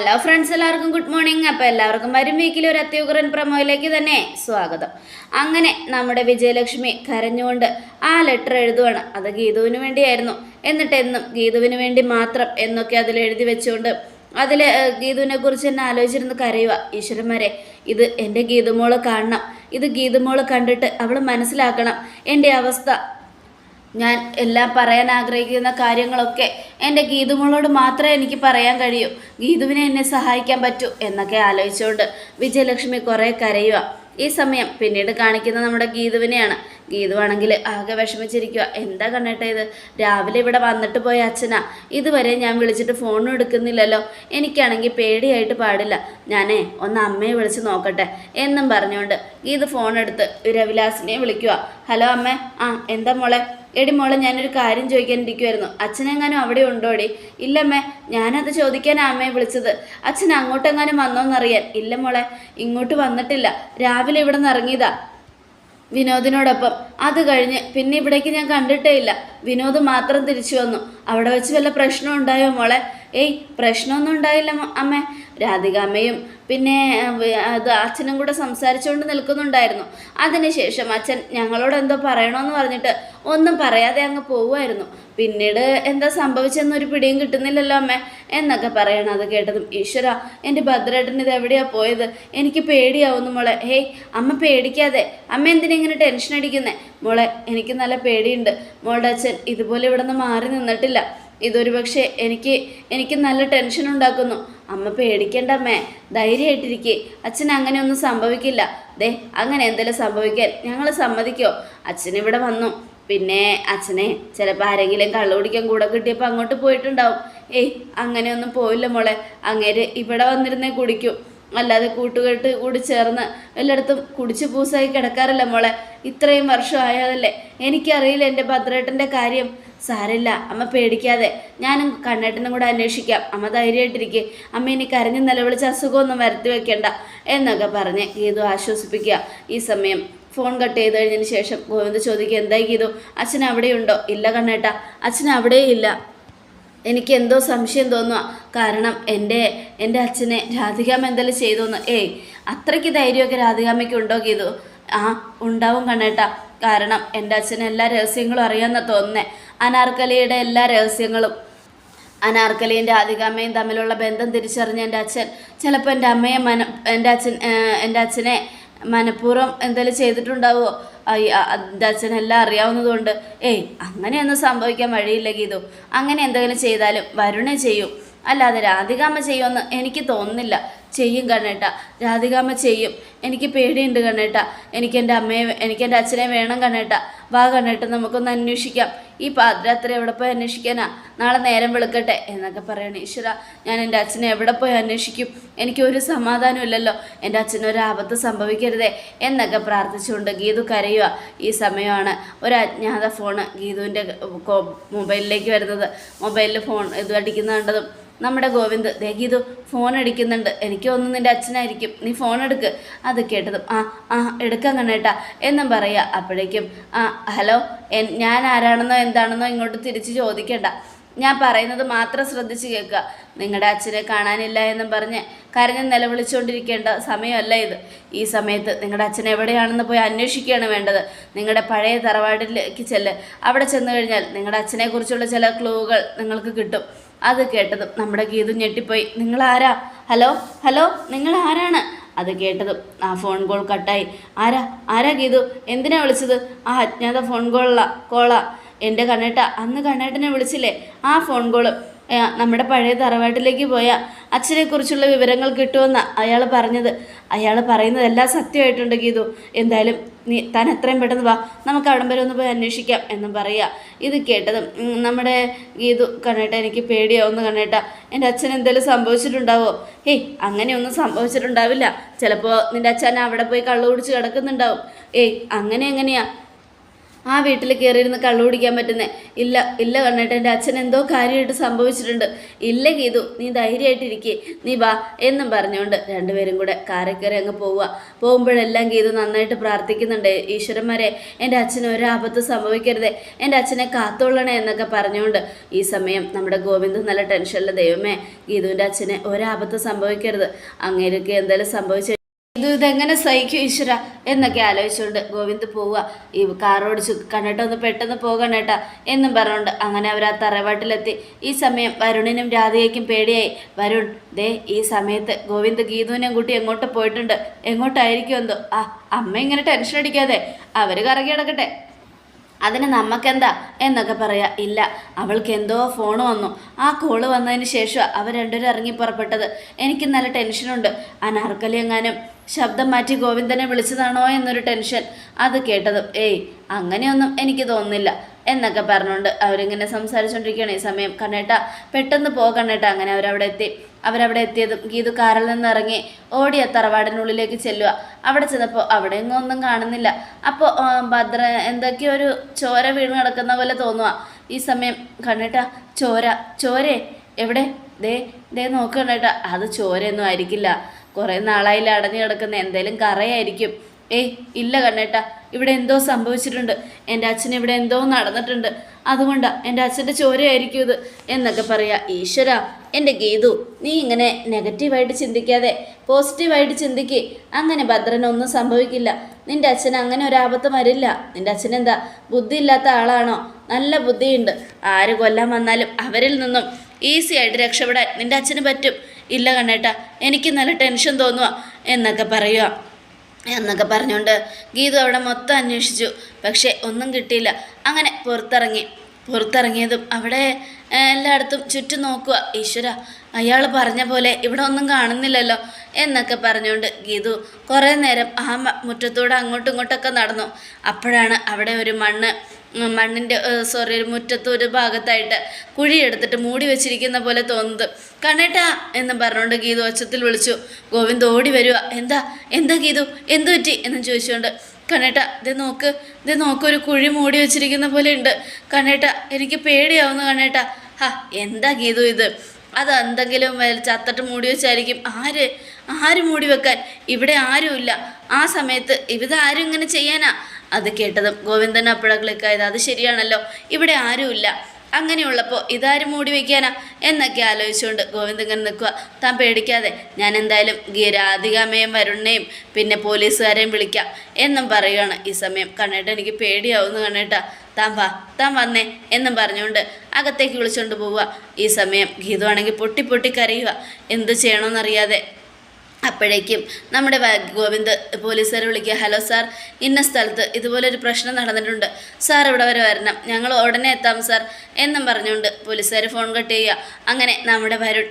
Hello friends എല്ലാവർക്കും good morning അപ്പോൾ എല്ലാവർക്കും വരും വീക്കിലെ ഒരു അത്യുഗ്രൻ പ്രമോയിലേക്ക് തന്നെ സ്വാഗതം. അങ്ങനെ നമ്മുടെ വിജയലക്ഷ്മി കരഞ്ഞുകൊണ്ട് ആ ലെറ്റർ എഴുതുവാണ്. അത് ഗീതുവിന് വേണ്ടിയായിരുന്നു. എന്നിട്ട് എന്നും ഗീതുവിന് വേണ്ടി മാത്രം എന്നൊക്കെ അതിൽ എഴുതി വെച്ചുകൊണ്ട് അതിൽ ഗീതുവിനെ കുറിച്ച് തന്നെ ആലോചിച്ചിരുന്ന് കരയുക. ഈശ്വരന്മാരെ ഇത് എന്റെ ഗീതുമോൾ കാണണം. ഇത് ഗീതുമോൾ കണ്ടിട്ട് അവൾ മനസ്സിലാക്കണം. എന്റെ അവസ്ഥ ഞാൻ എല്ലാം പറയാൻ ആഗ്രഹിക്കുന്ന കാര്യങ്ങളൊക്കെ എന്റെ ഗീതുമോളോട് മാത്രമേ എനിക്ക് പറയാൻ കഴിയൂ. ഗീതുവിനെ എന്നെ സഹായിക്കാൻ പറ്റൂ എന്നൊക്കെ ആലോചിച്ചുകൊണ്ട് വിജയലക്ഷ്മി കുറേ കരയുക ഈ സമയം പിന്നീട് കാണിക്കുന്ന നമ്മുടെ ഗീതുവിനെയാണ്. ഗീതുവാണെങ്കിൽ ആകെ വിഷമിച്ചിരിക്കുക എന്താ കണ്ണേട്ട ഇത്? രാവിലെ ഇവിടെ വന്നിട്ട് പോയ അച്ഛനാ. ഇതുവരെ ഞാൻ വിളിച്ചിട്ട് ഫോണും എടുക്കുന്നില്ലല്ലോ. എനിക്കാണെങ്കിൽ പേടിയായിട്ട് പാടില്ല. ഞാനേ ഒന്ന് അമ്മയെ വിളിച്ച് നോക്കട്ടെ. എന്നും പറഞ്ഞുകൊണ്ട് ഗീതു ഫോൺ എടുത്ത് രവിലാസിനെ വിളിക്കുക ഹലോ അമ്മേ. ആ എന്താ മോളെ? എടി മോളെ ഞാനൊരു കാര്യം ചോദിക്കാൻ ഇരിക്കുമായിരുന്നു അച്ഛനെങ്ങാനും അവിടെ ഉണ്ടോടി? ഇല്ലമ്മേ ഞാനത് ചോദിക്കാൻ അമ്മയെ വിളിച്ചത്. അച്ഛൻ അങ്ങോട്ടെങ്ങാനും വന്നോന്നറിയാൻ. ഇല്ല മോളെ ഇങ്ങോട്ട് വന്നിട്ടില്ല. രാവിലെ ഇവിടെ നിന്ന് ഇറങ്ങിയതാ വിനോദിനോടൊപ്പം. അത് കഴിഞ്ഞ് പിന്നെ ഇവിടേക്ക് ഞാൻ കണ്ടിട്ടേ ഇല്ല. വിനോദ് മാത്രം തിരിച്ചു വന്നു. അവിടെ വെച്ച് വല്ല പ്രശ്നം ഉണ്ടായോ മോളെ? ഏയ് പ്രശ്നമൊന്നും ഉണ്ടായില്ല അമ്മ അമ്മേ. രാധികാമ്മയും പിന്നെ അത് അച്ഛനും കൂടെ സംസാരിച്ചുകൊണ്ട് നിൽക്കുന്നുണ്ടായിരുന്നു. അതിനുശേഷം അച്ഛൻ ഞങ്ങളോട് എന്തോ പറയണമെന്ന് പറഞ്ഞിട്ട് ഒന്നും പറയാതെ അങ്ങ് പോവുമായിരുന്നു. പിന്നീട് എന്താ സംഭവിച്ചെന്നൊരു പിടിയും കിട്ടുന്നില്ലല്ലോ അമ്മേ. എന്നൊക്കെ പറയണം അത് കേട്ടതും ഈശ്വര എന്റെ ഭദ്രേട്ടൻ ഇത് എവിടെയാ പോയത്? എനിക്ക് പേടിയാവുന്നു മോളെ. ഹേയ് അമ്മ പേടിക്കാതെ. അമ്മ എന്തിനെങ്ങനെ ടെൻഷൻ അടിക്കുന്നേ? മോളെ എനിക്ക് നല്ല പേടിയുണ്ട്. മോളുടെ അച്ഛൻ ഇതുപോലെ ഇവിടെ നിന്ന് മാറി നിന്നിട്ടില്ല. ഇതൊരു പക്ഷേ എനിക്ക് എനിക്ക് നല്ല ടെൻഷൻ ഉണ്ടാക്കുന്നു. അമ്മ പേടിക്കേണ്ട അമ്മേ. ധൈര്യമായിട്ടിരിക്കെ. അച്ഛൻ അങ്ങനെ ഒന്നും സംഭവിക്കില്ല. ദേ അങ്ങനെ എന്തെങ്കിലും സംഭവിക്കാൻ ഞങ്ങൾ സമ്മതിക്കോ? അച്ഛനിവിടെ വന്നു. പിന്നെ അച്ഛനെ ചിലപ്പോൾ ആരെങ്കിലും കള്ളു കുടിക്കാൻ കൂടെ കിട്ടിയപ്പോൾ അങ്ങോട്ട് പോയിട്ടുണ്ടാവും. ഏയ് അങ്ങനെയൊന്നും പോയില്ല മോളെ. അങ്ങേര് ഇവിടെ വന്നിരുന്നേ കുടിക്കും. അല്ലാതെ കൂട്ടുകെട്ട് കൂടി ചേർന്ന് എല്ലായിടത്തും കുടിച്ച് പൂസായി കിടക്കാറില്ല മോളെ. ഇത്രയും വർഷം ആയതല്ലേ എനിക്കറിയില്ല എന്റെ ഭദ്രേട്ടന്റെ കാര്യം. സാരമില്ല അമ്മ പേടിക്കാതെ. ഞാനും കണ്ണേട്ടനും കൂടെ അന്വേഷിക്കാം. അമ്മ ധൈര്യമായിട്ടിരിക്കെ. അമ്മ ഇനി കരഞ്ഞ് നിലവിളിച്ച് അസുഖമൊന്നും വരുത്തി വെക്കേണ്ട എന്നൊക്കെ പറഞ്ഞ് ഗീതു ആശ്വസിപ്പിക്കുക. ഈ സമയം ഫോൺ കട്ട് ചെയ്ത് കഴിഞ്ഞതിന് ശേഷം ഗോവിന്ദ് ചോദിക്കുക എന്തായി ഗീതു? അച്ഛൻ അവിടെയുണ്ടോ? ഇല്ല കണ്ണേട്ട. അച്ഛൻ അവിടെയില്ല. എനിക്ക് എന്തോ സംശയം തോന്നുക കാരണം എന്റെ എന്റെ അച്ഛനെ രാധികാമ്മ എന്തെങ്കിലും ചെയ്തോന്ന്. ഏയ് അത്രയ്ക്ക് ധൈര്യമൊക്കെ രാധികാമ്മയ്ക്ക് ഉണ്ടോ ഗീതു? ആ ഉണ്ടാവും കണ്ണേട്ടാ. കാരണം എന്റെ അച്ഛന് എല്ലാ രഹസ്യങ്ങളും അറിയാമെന്ന തോന്നുന്നേ. അനാർക്കലിയുടെ എല്ലാ രഹസ്യങ്ങളും. അനാർക്കലിയും രാധികാമ്മയും തമ്മിലുള്ള ബന്ധം തിരിച്ചറിഞ്ഞ എന്റെ അച്ഛൻ ചിലപ്പോൾ എന്റെ അമ്മയെ മന എന്റെ അച്ഛൻ എന്റെ അച്ഛനെ മനഃപൂർവം എന്തെങ്കിലും ചെയ്തിട്ടുണ്ടാവുമോ അച്ഛനെല്ലാം അറിയാവുന്നതുകൊണ്ട് ഏയ് അങ്ങനെയൊന്നും സംഭവിക്കാൻ വഴിയില്ല ഗീതു. അങ്ങനെ എന്തെങ്കിലും ചെയ്താലും വരുണേ ചെയ്യും. അല്ലാതെ രാധികാമ്മ ചെയ്യുമെന്ന് എനിക്ക് തോന്നുന്നില്ല. ചെയ്യും കണ്ണേട്ട. രാധികാമ്മ ചെയ്യും. എനിക്ക് പേടിയുണ്ട് കണ്ണേട്ട. എനിക്ക് എന്റെ അമ്മയെ എനിക്ക് എന്റെ അച്ഛനെ വേണം കണ്ണേട്ട. വാ കണ്ണേട്ട നമുക്കൊന്ന് അന്വേഷിക്കാം. ഈ പാതിരാത്രി എവിടെ പോയി അന്വേഷിക്കാനാ? നാളെ നേരം വെളുക്കട്ടെ എന്നൊക്കെ പറയണേ. ഈശ്വര ഞാൻ എന്റെ അച്ഛനെ എവിടെ പോയി അന്വേഷിക്കും? എനിക്ക് ഒരു സമാധാനം ഇല്ലല്ലോ. എന്റെ അച്ഛനൊരു ആപത്ത് സംഭവിക്കരുതേ എന്നൊക്കെ പ്രാർത്ഥിച്ചുകൊണ്ട് ഗീതു കരയുക ഈ സമയമാണ് ഒരു അജ്ഞാത ഫോണ് ഗീതുവിന്റെ മൊബൈലിലേക്ക് വരുന്നത്. മൊബൈലിൽ ഫോൺ ഇത് അടിക്കുന്ന നമ്മുടെ ഗോവിന്ദ് ദേ ഗീതു ഫോൺ അടിക്കുന്നുണ്ട്. എനിക്ക് തോന്നുന്നു നിന്റെ അച്ഛനായിരിക്കും. നീ ഫോൺ എടുക്ക്. അത് കേട്ടതും ആ ആ എടുക്കാൻ കണ്ണേട്ടാ എന്നും പറയുക. അപ്പോഴേക്കും ആ ഹലോ ഞാൻ ആരാണെന്നോ എന്താണെന്നോ ഇങ്ങോട്ട് തിരിച്ച് ചോദിക്കേണ്ട. ഞാൻ പറയുന്നത് മാത്രം ശ്രദ്ധിച്ച് കേൾക്കുക. നിങ്ങളുടെ അച്ഛനെ കാണാനില്ല എന്നും പറഞ്ഞ് കരഞ്ഞ് നിലവിളിച്ചുകൊണ്ടിരിക്കേണ്ട സമയമല്ല ഇത്. ഈ സമയത്ത് നിങ്ങളുടെ അച്ഛൻ എവിടെയാണെന്ന് പോയി അന്വേഷിക്കുകയാണ് വേണ്ടത്. നിങ്ങളുടെ പഴയ തറവാടിലേക്ക് ചെല്ല്. അവിടെ ചെന്ന് കഴിഞ്ഞാൽ നിങ്ങളുടെ അച്ഛനെക്കുറിച്ചുള്ള ചില ക്ലൂകൾ നിങ്ങൾക്ക് കിട്ടും. അത് കേട്ടതും നമ്മുടെ ഗീതു ഞെട്ടിപ്പോയി. നിങ്ങൾ ആരാ ഹലോ ഹലോ നിങ്ങൾ ആരാണ് അത് കേട്ടതും ആ ഫോൺ കോൾ കട്ടായി ആരാ? ആരാ ഗീതു? എന്തിനാ വിളിച്ചത്? ആ അജ്ഞാത ഫോൺ കോളാ കോളാ എന്റെ കണ്ണേട്ട അന്ന് കണ്ണേട്ടനെ വിളിച്ചില്ലേ? ആ ഫോൺ കോൾ നമ്മുടെ പഴയ തറവാട്ടിലേക്ക് പോയ. അച്ഛനെക്കുറിച്ചുള്ള വിവരങ്ങൾ കിട്ടുമെന്ന് അയാൾ പറഞ്ഞത്. അയാൾ പറയുന്നതെല്ലാം സത്യമായിട്ടുണ്ട് ഗീതു. എന്തായാലും നീ താൻ എത്രയും പെട്ടെന്ന് വാ. നമുക്ക് അവിടം വരെ ഒന്ന് പോയി അന്വേഷിക്കാം എന്നും പറയുക ഇത് കേട്ടതും നമ്മുടെ ഗീതു കണ്ണേട്ട എനിക്ക് പേടിയാവുന്നു കണ്ണേട്ട. എന്റെ അച്ഛൻ എന്തെങ്കിലും സംഭവിച്ചിട്ടുണ്ടാവോ? ഏയ് അങ്ങനെയൊന്നും സംഭവിച്ചിട്ടുണ്ടാവില്ല. ചിലപ്പോൾ നിന്റെ അച്ഛൻ അവിടെ പോയി കള്ളു കുടിച്ച് കിടക്കുന്നുണ്ടാവും. ഏയ് അങ്ങനെ എങ്ങനെയാ? ആ വീട്ടിൽ കയറിയിരുന്ന് കള്ളു കുടിക്കാൻ പറ്റുന്നേ. ഇല്ല ഇല്ല കണ്ണേട്ട എന്റെ അച്ഛൻ എന്തോ കാര്യമായിട്ട് സംഭവിച്ചിട്ടുണ്ട്. ഇല്ല ഗീതു നീ ധൈര്യമായിട്ടിരിക്കേ. നീ വാ എന്നും പറഞ്ഞുകൊണ്ട് രണ്ടുപേരും കൂടെ കാറിൽ കയറി അങ്ങ് പോവുക. പോകുമ്പോഴെല്ലാം ഗീതു നന്നായിട്ട് പ്രാർത്ഥിക്കുന്നുണ്ട്. ഈശ്വരന്മാരെ എന്റെ അച്ഛന് ഒരാപത്ത് സംഭവിക്കരുതേ. എന്റെ അച്ഛനെ കാത്തോളണേ എന്നൊക്കെ പറഞ്ഞുകൊണ്ട് ഈ സമയം നമ്മുടെ ഗോവിന്ദ് നല്ല ടെൻഷനിലെ ദൈവമേ ഗീതുവിന്റെ അച്ഛന് ഒരാപത്ത് സംഭവിക്കരുത്. അങ്ങേരൊക്കെ എന്തായാലും സംഭവിച്ചു ഇത് ഇതെങ്ങനെ സഹിക്കും ഈശ്വര എന്നൊക്കെ ആലോചിച്ചുകൊണ്ട് ഗോവിന്ദ് പോവുക. ഈ കാർ ഓടിച്ചു കണ്ണേട്ട ഒന്ന് പെട്ടെന്ന് പോകണേട്ട എന്നും പറഞ്ഞുകൊണ്ട് അങ്ങനെ അവർ ആ തറവാട്ടിലെത്തി. ഈ സമയം വരുണിനും രാധികയ്ക്കും പേടിയായി. വരുൺ ദേ ഈ സമയത്ത് ഗോവിന്ദ് ഗീതുവിനെയും കൂട്ടി എങ്ങോട്ട് പോയിട്ടുണ്ട്? എങ്ങോട്ടായിരിക്കും എന്തോ? ആ അമ്മ ഇങ്ങനെ ടെൻഷൻ അടിക്കാതെ. അവർ കറങ്ങി കിടക്കട്ടെ അതിന് നമുക്കെന്താ എന്നൊക്കെ പറയാ. ഇല്ല അവൾക്ക് എന്തോ ഫോൺ വന്നു. ആ കോൾ വന്നതിന് ശേഷം അവർ രണ്ടുപേരും ഇറങ്ങി പുറപ്പെട്ടത്. എനിക്ക് നല്ല ടെൻഷനുണ്ട്. അനാർക്കലി എങ്ങാനും ശബ്ദം മാറ്റി ഗോവിന്ദനെ വിളിച്ചതാണോ എന്നൊരു ടെൻഷൻ അത് കേട്ടതും ഏയ് അങ്ങനെയൊന്നും എനിക്ക് തോന്നുന്നില്ല എന്നൊക്കെ പറഞ്ഞുകൊണ്ട് അവരിങ്ങനെ സംസാരിച്ചുകൊണ്ടിരിക്കുകയാണ് ഈ സമയം. കണ്ണേട്ട പെട്ടെന്ന് പോ കണ്ണേട്ട അങ്ങനെ അവരവിടെ എത്തി. അവരവിടെ എത്തിയതും ഗീതു കാറിൽ നിന്ന് ഇറങ്ങി ഓടിയ തറവാടിനുള്ളിലേക്ക് ചെല്ലുക. അവിടെ ചെന്നപ്പോൾ അവിടെ എങ്ങും ഒന്നും കാണുന്നില്ല. അപ്പോൾ ഭദ്ര എന്തൊക്കെയോ ഒരു ചോര വീണ് കിടക്കുന്ന പോലെ തോന്നുക ഈ സമയം കണ്ണേട്ട ചോര ചോരേ എവിടെ? ദേ ദേ നോക്കണേട്ട അത് ചോരയൊന്നും ആയിരിക്കില്ല. കുറേ നാളായില്ല അടഞ്ഞു കിടക്കുന്ന. എന്തേലും കറയായിരിക്കും. ഏയ് ഇല്ല കണ്ണേട്ട. ഇവിടെ എന്തോ സംഭവിച്ചിട്ടുണ്ട്. എന്റെ അച്ഛൻ ഇവിടെ എന്തോ നടന്നിട്ടുണ്ട്. അതുകൊണ്ടാ എന്റെ അച്ഛന്റെ ചോരയായിരിക്കും ഇത് എന്നൊക്കെ പറയാ. ഈശ്വര എന്റെ ഗീതു നീ ഇങ്ങനെ നെഗറ്റീവായിട്ട് ചിന്തിക്കാതെ പോസിറ്റീവായിട്ട് ചിന്തിക്ക്. അങ്ങനെ ഭദ്രനൊന്നും സംഭവിക്കില്ല. നിന്റെ അച്ഛൻ അങ്ങനെ ഒരു ആപത്ത് വരില്ല. നിന്റെ അച്ഛൻ എന്താ ബുദ്ധിയില്ലാത്ത ആളാണോ? നല്ല ബുദ്ധിയുണ്ട്. ആര് കൊല്ലാൻ വന്നാലും അവരിൽ നിന്നും ഈസി ആയിട്ട് രക്ഷപ്പെടാൻ നിന്റെ അച്ഛന് പറ്റും. ഇല്ല കണ്ണേട്ട എനിക്ക് നല്ല ടെൻഷൻ തോന്നുക എന്നൊക്കെ പറയുക എന്നൊക്കെ പറഞ്ഞുകൊണ്ട് ഗീതു അവിടെ മൊത്തം അന്വേഷിച്ചു. പക്ഷേ ഒന്നും കിട്ടിയില്ല. അങ്ങനെ പുറത്തിറങ്ങി. പുറത്തിറങ്ങിയതും അവിടെ എല്ലായിടത്തും ചുറ്റും നോക്കുക ഈശ്വര അയാൾ പറഞ്ഞ പോലെ ഇവിടെ ഒന്നും കാണുന്നില്ലല്ലോ എന്നൊക്കെ പറഞ്ഞുകൊണ്ട് ഗീതു കുറേ നേരം ആ മുറ്റത്തൂടെ അങ്ങോട്ടും ഇങ്ങോട്ടൊക്കെ നടന്നു. അപ്പോഴാണ് അവിടെ ഒരു മണ്ണ് മണ്ണിന്റെ സോറി ഒരു മുറ്റത്ത് ഒരു ഭാഗത്തായിട്ട് കുഴിയെടുത്തിട്ട് മൂടി വെച്ചിരിക്കുന്ന പോലെ തോന്നുന്നത്. കണ്ണേട്ടാ എന്ന് പറഞ്ഞുകൊണ്ട് ഗീതു ഒച്ചത്തിൽ വിളിച്ചു. ഗോവിന്ദ് ഓടി വരിക എന്താ? എന്താ ഗീതു? എന്തു പറ്റി? എന്ന് ചോദിച്ചുകൊണ്ട്. കണ്ണേട്ട ഇത് നോക്ക്. ഇത് നോക്ക് ഒരു കുഴി മൂടി വെച്ചിരിക്കുന്ന പോലെ ഉണ്ട്. കണ്ണേട്ട എനിക്ക് പേടിയാവുന്നു കണ്ണേട്ട. ഹാ എന്താ ഗീതു ഇത്? അത് എന്തെങ്കിലും ചത്തട്ട് മൂടി വെച്ചായിരിക്കും. ആര്? ആര് മൂടി വെക്കാൻ? ഇവിടെ ആരുമില്ല. ആ സമയത്ത് ഇവിടെ ആരും ഇങ്ങനെ ചെയ്യാനാ? അത് കേട്ടതും ഗോവിന്ദൻ അപ്പോഴാ ക്ലിക്കായത് അത് ശരിയാണല്ലോ ഇവിടെ ആരുമില്ല. അങ്ങനെയുള്ളപ്പോൾ ഇതാരും മൂടി വയ്ക്കാനാ എന്നൊക്കെ ആലോചിച്ചുകൊണ്ട് ഗോവിന്ദ് ഇങ്ങനെ നിൽക്കുക താൻ പേടിക്കാതെ ഞാൻ എന്തായാലും രാധികാമ്മയും വരുണ്ണയും പിന്നെ പോലീസുകാരെയും വിളിക്കാം എന്നും പറയുകയാണ് ഈ സമയം. കണ്ണേട്ട എനിക്ക് പേടിയാവുന്നു കണ്ണേട്ട. താൻ വാ താൻ വന്നേ എന്നും പറഞ്ഞുകൊണ്ട് അകത്തേക്ക് വിളിച്ചുകൊണ്ട് പോവുക ഈ സമയം ഗീതു ആണെങ്കിൽ പൊട്ടി പൊട്ടി കരയുക എന്ത് ചെയ്യണമെന്നറിയാതെ അപ്പോഴേക്കും നമ്മുടെ ഗോവിന്ദ് പോലീസുകാരെ വിളിക്കുക. ഹലോ സാർ ഇന്ന സ്ഥലത്ത് ഇതുപോലൊരു പ്രശ്നം നടന്നിട്ടുണ്ട്. സാർ ഇവിടെ വരെ വരണം. ഞങ്ങൾ ഉടനെ എത്താം സാർ എന്നും പറഞ്ഞുകൊണ്ട് പോലീസുകാർ ഫോൺ കട്ട് ചെയ്യുക. അങ്ങനെ നമ്മുടെ വരു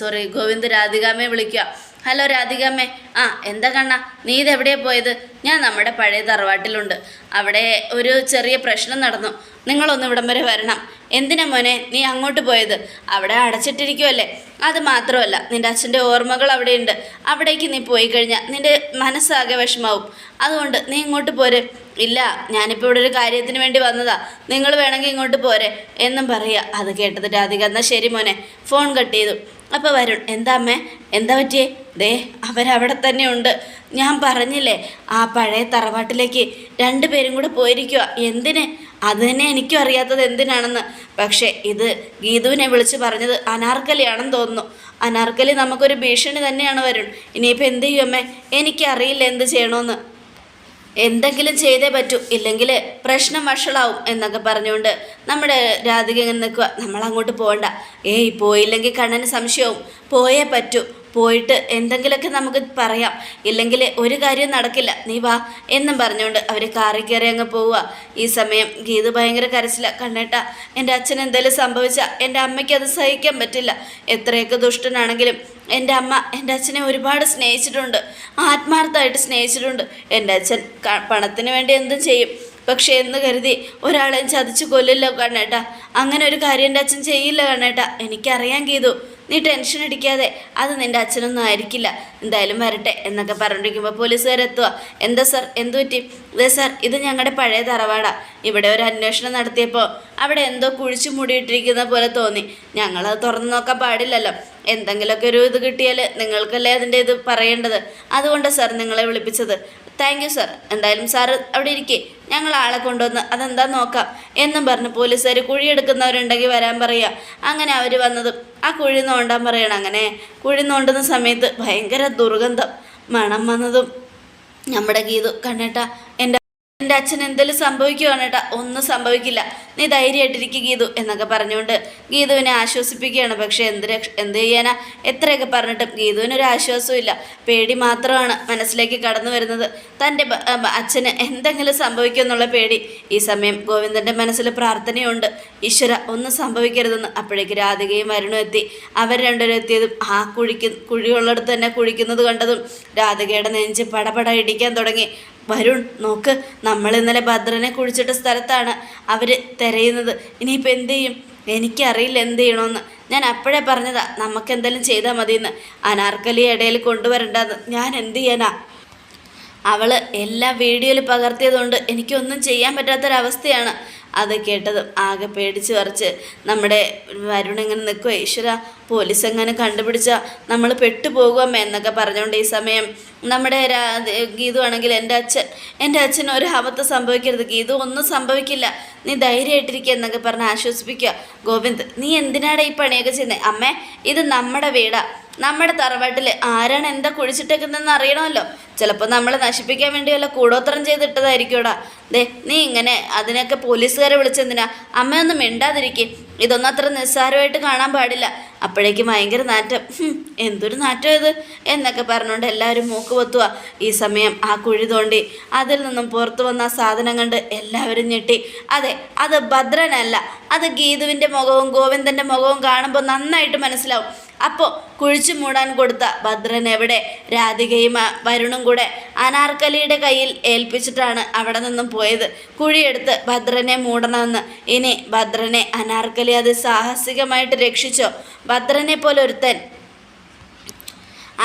സോറി ഗോവിന്ദ് രാധികാമ്മയെ വിളിക്കുക. ഹലോ രാധികാമ്മേ ആ എന്താ കണ്ണ? നീ ഇതെവിടെയാണ് പോയത്? ഞാൻ നമ്മുടെ പഴയ തറവാട്ടിലുണ്ട്. അവിടെ ഒരു ചെറിയ പ്രശ്നം നടന്നു. നിങ്ങളൊന്ന് ഇവിടം വരെ വരണം. എന്തിനാ മോനെ നീ അങ്ങോട്ട് പോയത്? അവിടെ അടച്ചിട്ടിരിക്കുമല്ലേ അത് മാത്രമല്ല നിന്റെ അച്ഛന്റെ ഓർമ്മകൾ അവിടെയുണ്ട്. അവിടേക്ക് നീ പോയി കഴിഞ്ഞാൽ നിന്റെ മനസ്സാകെ വിഷമാവും. അതുകൊണ്ട് നീ ഇങ്ങോട്ട് പോരെ. ഇല്ല ഞാനിപ്പോൾ ഇവിടെ ഒരു കാര്യത്തിന് വേണ്ടി വന്നതാ. നിങ്ങൾ വേണമെങ്കിൽ ഇങ്ങോട്ട് പോരെ എന്നും പറയുക. അത് കേട്ടത് രാധിക. എന്നാൽ ശരി മോനെ. ഫോൺ കട്ട് ചെയ്തു. അപ്പോൾ വരുൺ എന്താ അമ്മേ? എന്താ പറ്റിയേ? ദേ അവരവിടെ തന്നെ ഉണ്ട്. ഞാൻ പറഞ്ഞില്ലേ ആ പഴയ തറവാട്ടിലേക്ക് രണ്ടുപേരും കൂടെ പോയിരിക്കുക എന്തിന്? അത് തന്നെ എനിക്കും അറിയാത്തത് എന്തിനാണെന്ന്. പക്ഷേ ഇത് ഗീതുവിനെ വിളിച്ച് പറഞ്ഞത് അനാർക്കലിയാണെന്ന് തോന്നുന്നു. അനാർക്കലി നമുക്കൊരു ഭീഷണി തന്നെയാണ് വരുൺ. ഇനിയിപ്പോൾ എന്ത് ചെയ്യും അമ്മേ? എനിക്കറിയില്ല എന്ത് ചെയ്യണമെന്ന് എന്തെങ്കിലും ചെയ്തേ പറ്റൂ ഇല്ലെങ്കിൽ പ്രശ്നം വഷളാവും എന്നൊക്കെ പറഞ്ഞുകൊണ്ട് നമ്മുടെ രാധിക ഇങ്ങനെ നിൽക്കുക നമ്മൾ അങ്ങോട്ട് പോകണ്ട. ഏയ് പോയില്ലെങ്കിൽ കണ്ണന് സംശയവും. പോയേ പറ്റൂ. പോയിട്ട് എന്തെങ്കിലുമൊക്കെ നമുക്ക് പറയാം. ഇല്ലെങ്കിൽ ഒരു കാര്യം നടക്കില്ല. നീ വാ എന്നും പറഞ്ഞുകൊണ്ട് അവർ കാറി കയറി അങ്ങ് പോവുക. ഈ സമയം ഗീത് ഭയങ്കര കരച്ചില്ല കണ്ണേട്ട എന്റെ അച്ഛൻ എന്തെങ്കിലും സംഭവിച്ചാൽ എന്റെ അമ്മയ്ക്ക് അത് സഹിക്കാൻ പറ്റില്ല. എത്രയൊക്കെ ദുഷ്ടനാണെങ്കിലും എന്റെ അമ്മ എന്റെ അച്ഛനെ ഒരുപാട് സ്നേഹിച്ചിട്ടുണ്ട്. ആത്മാർത്ഥമായിട്ട് സ്നേഹിച്ചിട്ടുണ്ട്. എന്റെ അച്ഛൻ പണത്തിന് വേണ്ടി എന്തും ചെയ്യും. പക്ഷേ എന്ന് കരുതി ഒരാളെ ചതിച്ചു കൊല്ലില്ല കണ്ണേട്ട. അങ്ങനെ ഒരു കാര്യം എന്റെ അച്ഛൻ ചെയ്യില്ല കണ്ണേട്ട. എനിക്കറിയാൻ ഗീതു. നീ ടെൻഷൻ അടിക്കാതെ അത് നിന്റെ അച്ഛനൊന്നും ആയിരിക്കില്ല. എന്തായാലും വരട്ടെ എന്നൊക്കെ പറഞ്ഞിരിക്കുമ്പോൾ പോലീസുകാരെത്തുക എന്താ സാർ എന്തു പറ്റി? അതെ സാർ ഇത് ഞങ്ങളുടെ പഴയ തറവാടാ. ഇവിടെ ഒരു അന്വേഷണം നടത്തിയപ്പോൾ അവിടെ എന്തോ കുഴിച്ചു മൂടിയിട്ടിരിക്കുന്ന പോലെ തോന്നി. ഞങ്ങളത് തുറന്നു നോക്കാൻ പാടില്ലല്ലോ. എന്തെങ്കിലുമൊക്കെ ഒരു ഇത് കിട്ടിയാൽ നിങ്ങൾക്കല്ലേ അതിന്റെ ഇത് പറയേണ്ടത്? അതുകൊണ്ട് സാർ നിങ്ങളെ വിളിപ്പിച്ചത്. താങ്ക് യു സാർ എന്തായാലും സാറ് അവിടെ ഇരിക്കേ. ഞങ്ങൾ ആളെ കൊണ്ടുവന്ന് അതെന്താ നോക്കാം എന്നും പറഞ്ഞ് പോലീസുകാർ കുഴിയെടുക്കുന്നവരുണ്ടെങ്കിൽ വരാൻ പറയുക അങ്ങനെ അവർ വന്നതും ആ കുഴി നോണ്ടാൻ പറയണം. അങ്ങനെ കുഴി നോണ്ടുന്ന സമയത്ത് ഭയങ്കര ദുർഗന്ധം മണം വന്നതും. നമ്മുടെ ഗീതു കണ്ണേട്ട എന്റെ എന്റെ അച്ഛൻ എന്തെങ്കിലും സംഭവിക്കുകയാണ് കേട്ടാ ഒന്നും സംഭവിക്കില്ല. നീ ധൈര്യമായിട്ടിരിക്കും ഗീതു എന്നൊക്കെ പറഞ്ഞുകൊണ്ട് ഗീതുവിനെ ആശ്വസിപ്പിക്കുകയാണ്. പക്ഷേ എന്ത് എന്ത് ചെയ്യാനാ? എത്രയൊക്കെ പറഞ്ഞിട്ടും ഗീതുവിനൊരു ആശ്വാസവും ഇല്ല പേടി മാത്രമാണ് മനസ്സിലേക്ക് കടന്നു വരുന്നത്. തന്റെ അച്ഛന് എന്തെങ്കിലും സംഭവിക്കും എന്നുള്ള പേടി. ഈ സമയം ഗോവിന്ദന്റെ മനസ്സിൽ പ്രാർത്ഥനയുണ്ട്. ഈശ്വര ഒന്നും സംഭവിക്കരുതെന്ന്. അപ്പോഴേക്ക് രാധികയും വരുണും എത്തി. അവർ രണ്ടുപേരും എത്തിയതും ആ കുഴിക്ക് കുഴിയുള്ളിടത്ത് തന്നെ കുഴിക്കുന്നത് കണ്ടതും രാധികയുടെ നെഞ്ച് പടപട ഇടിക്കാൻ തുടങ്ങി. വരുൺ നോക്ക് നമ്മൾ ഇന്നലെ ഭദ്രനെ കുഴിച്ചിട്ട സ്ഥലത്താണ് അവർ തിരയുന്നത്. ഇനിയിപ്പോൾ എന്ത് ചെയ്യും? എനിക്കറിയില്ല എന്ത് ചെയ്യണമെന്ന് ഞാൻ അപ്പോഴേ പറഞ്ഞതാ നമുക്കെന്തെങ്കിലും ചെയ്താൽ മതിയെന്ന്. അനാർക്കലി ഇടയിൽ കൊണ്ടുവരണ്ടെന്ന്. ഞാൻ എന്ത് ചെയ്യാനാ? അവൾ എല്ലാ വീഡിയോയിൽ പകർത്തിയതുകൊണ്ട് എനിക്കൊന്നും ചെയ്യാൻ പറ്റാത്തൊരവസ്ഥയാണ് അത് കേട്ടതും. ആകെ പേടിച്ച് വറച്ച് നമ്മുടെ വരുൺ ഇങ്ങനെ നിൽക്കുക ഈശ്വര പോലീസ് എങ്ങനെ കണ്ടുപിടിച്ച നമ്മൾ പെട്ടുപോകുമേ എന്നൊക്കെ പറഞ്ഞുകൊണ്ട് ഈ സമയം നമ്മുടെ ഗീതു ആണെങ്കിൽ എന്റെ അച്ഛൻ എന്റെ അച്ഛന് ഒരു ആപത്ത് സംഭവിക്കരുത്. ഗീതു ഒന്നും സംഭവിക്കില്ല. നീ ധൈര്യമായിട്ടിരിക്കുക എന്നൊക്കെ പറഞ്ഞ് ആശ്വസിപ്പിക്കുക ഗോവിന്ദ് നീ എന്തിനാണ് ഈ പണിയൊക്കെ ചെയ്യുന്നത് അമ്മേ ഇത് നമ്മുടെ വീടാ. നമ്മുടെ തറവാട്ടിൽ ആരാണ് എന്താ കുഴിച്ചിട്ടേക്കുന്നതെന്ന് അറിയണമല്ലോ. ചിലപ്പോൾ നമ്മളെ നശിപ്പിക്കാൻ വേണ്ടി വല്ല കൂടോത്രം ചെയ്തിട്ടതായിരിക്കൂടാ ദേ നീ ഇങ്ങനെ അതിനൊക്കെ പോലീസുകാരെ വിളിച്ചെന്തിനാ? അമ്മയൊന്നും മിണ്ടാതിരിക്കും. ഇതൊന്നും അത്ര നിസ്സാരമായിട്ട് കാണാൻ പാടില്ല. അപ്പോഴേക്കും ഭയങ്കര നാറ്റം. എന്തൊരു നാറ്റം ഇത്? എന്നൊക്കെ പറഞ്ഞുകൊണ്ട് എല്ലാവരും മൂക്ക് പൊത്തുക ഈ സമയം ആ കുഴി തോണ്ടി അതിൽ നിന്നും പുറത്തു വന്ന സാധനം കണ്ട് എല്ലാവരും ഞെട്ടി. അതെ അത് ഭദ്രനല്ല. അത് ഗീതുവിന്റെ മുഖവും ഗോവിന്ദന്റെ മുഖവും കാണുമ്പോൾ നന്നായിട്ട് മനസ്സിലാവും. അപ്പോൾ കുഴിച്ചു മൂടാൻ കൊടുത്ത ഭദ്രൻ എവിടെ? രാധികയും വരുണും കൂടെ അനാർക്കലിയുടെ കയ്യിൽ ഏൽപ്പിച്ചിട്ടാണ് അവിടെ നിന്നും പോയത്. കുഴിയെടുത്ത് ഭദ്രനെ മൂടണമെന്ന്. ഇനി ഭദ്രനെ അനാർക്കലി അത് സാഹസികമായിട്ട് രക്ഷിച്ചോ? ഭദ്രനെ പോലെ ഒരുത്തൻ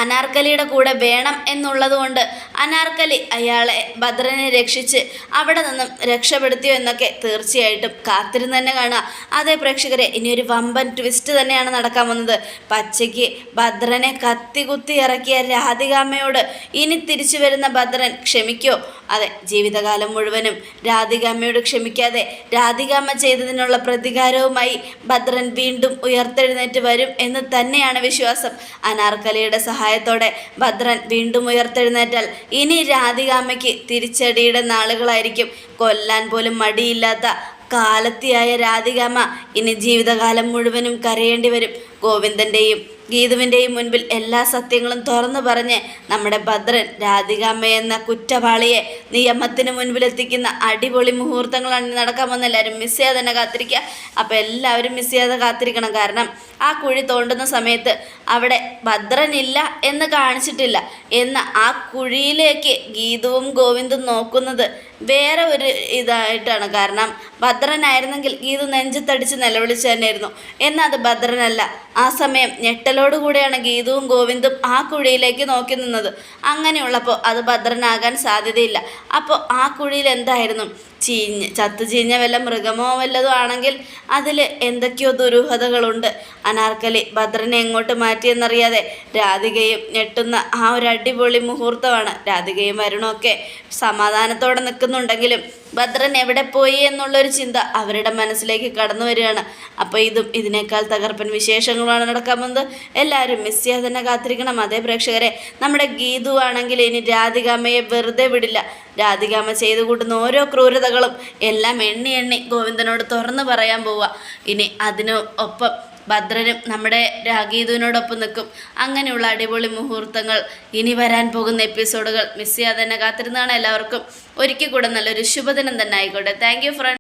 അനാർക്കലിയുടെ കൂടെ വേണം എന്നുള്ളതുകൊണ്ട് അനാർക്കലി അയാളെ ഭദ്രനെ രക്ഷിച്ച് അവിടെ നിന്നും രക്ഷപ്പെടുത്തിയോ എന്നൊക്കെ തീർച്ചയായിട്ടും കാത്തിരുന്ന് തന്നെ കാണുക. അതേ പ്രേക്ഷകരെ ഒരു വമ്പൻ ട്വിസ്റ്റ് തന്നെയാണ് നടക്കാൻ വന്നത് പച്ചയ്ക്ക് ഭദ്രനെ കത്തികുത്തി ഇറക്കിയ രാധികാമ്മയോട് ഇനി തിരിച്ചു വരുന്ന ഭദ്രൻ ക്ഷമിക്കോ? അതെ ജീവിതകാലം മുഴുവനും രാധികാമ്മയോട് ക്ഷമിക്കാതെ രാധികാമ്മ ചെയ്തതിനുള്ള പ്രതികാരവുമായി ഭദ്രൻ വീണ്ടും ഉയർത്തെഴുന്നേറ്റ് വരും എന്ന് തന്നെയാണ് വിശ്വാസം. അനാർക്കലിയുടെ സഹായത്തോടെ ഭദ്രൻ വീണ്ടും ഉയർത്തെഴുന്നേറ്റാൽ. ഇനി രാധികാമ്മയ്ക്ക് തിരിച്ചടിയുടെ നാളുകളായിരിക്കും. കൊല്ലാൻ പോലും മടിയില്ലാത്ത കാലത്തിയായ രാധികാമ്മ ഇനി ജീവിതകാലം മുഴുവനും കരയേണ്ടി വരും. ഗോവിന്ദന്റെയും ഗീതുവിന്റെയും മുൻപിൽ എല്ലാ സത്യങ്ങളും തുറന്നു പറഞ്ഞ് നമ്മുടെ ഭദ്രൻ രാധികാമ്മ എന്ന കുറ്റവാളിയെ നിയമത്തിന് മുൻപിലെത്തിക്കുന്ന അടിപൊളി മുഹൂർത്തങ്ങളാണ് നടക്കാൻ പോകുന്നത് എല്ലാവരും മിസ് ചെയ്യാതെ തന്നെ കാത്തിരിക്കുക. അപ്പോൾ എല്ലാവരും മിസ് ചെയ്യാതെ കാത്തിരിക്കണം. കാരണം ആ കുഴി തോണ്ടുന്ന സമയത്ത് അവിടെ ഭദ്രനില്ല എന്ന് കാണിച്ചിട്ടില്ല. എന്ന ആ കുഴിയിലേക്ക് ഗീതുവും ഗോവിന്ദും നോക്കുന്നത് വേറെ ഒരു ഇതായിട്ടാണ്. കാരണം ഭദ്രനായിരുന്നെങ്കിൽ ഗീതു നെഞ്ചത്തടിച്ച് നിലവിളിച്ച് തന്നെയായിരുന്നു. എന്നാൽ അത് ഭദ്രനല്ല. ആ സമയം ഞെട്ടലോടുകൂടെയാണ് ഗീതവും ഗോവിന്ദും ആ കുഴിയിലേക്ക് നോക്കി നിന്നത്. അങ്ങനെയുള്ളപ്പോൾ അത് ഭദ്രനാകാൻ സാധ്യതയില്ല. അപ്പോൾ ആ കുഴിയിൽ എന്തായിരുന്നു? ചീഞ്ഞ് ചത്തു ചീഞ്ഞ വല്ല മൃഗമോ വല്ലതും ആണെങ്കിൽ അതിൽ എന്തൊക്കെയോ ദുരൂഹതകളുണ്ട്. അനാർക്കലി ഭദ്രനെ എങ്ങോട്ട് മാറ്റിയെന്നറിയാതെ രാധികയും ഞെട്ടുന്ന ആ ഒരു അടിപൊളി മുഹൂർത്തമാണ്. രാധികയും വരുണമൊക്കെ സമാധാനത്തോടെ നിൽക്കുന്നുണ്ടെങ്കിലും ഭദ്രൻ എവിടെ പോയി എന്നുള്ളൊരു ചിന്ത അവരുടെ മനസ്സിലേക്ക് കടന്നു വരികയാണ്. അപ്പോൾ ഇതും ഇതിനേക്കാൾ തകർപ്പൻ വിശേഷങ്ങളാണ് നടക്കാൻ പോകുന്നത്. എല്ലാവരും മിസ് ചെയ്യാതെ തന്നെ കാത്തിരിക്കണം. അതേ പ്രേക്ഷകരെ നമ്മുടെ ഗീതു ആണെങ്കിൽ ഇനി രാധികാമ്മയെ വെറുതെ വിടില്ല. രാധികാമ്മ ചെയ്തു കൂട്ടുന്ന ഓരോ ക്രൂരതകളും എല്ലാം എണ്ണി എണ്ണി ഗോവിന്ദനോട് തുറന്നു പറയാൻ പോവുക ഇനി അതിന് ഒപ്പം ഭദ്രനും നമ്മുടെ രാഗീതുവിനോടൊപ്പം നിൽക്കും. അങ്ങനെയുള്ള അടിപൊളി മുഹൂർത്തങ്ങൾ ഇനി വരാൻ പോകുന്ന എപ്പിസോഡുകൾ മിസ് ചെയ്യാതെ തന്നെ കാത്തിരുന്നതാണ് എല്ലാവർക്കും. ഒരിക്കൽ കൂടെ നല്ലൊരു ശുഭദിനം തന്നെ ആയിക്കോട്ടെ. Thank you front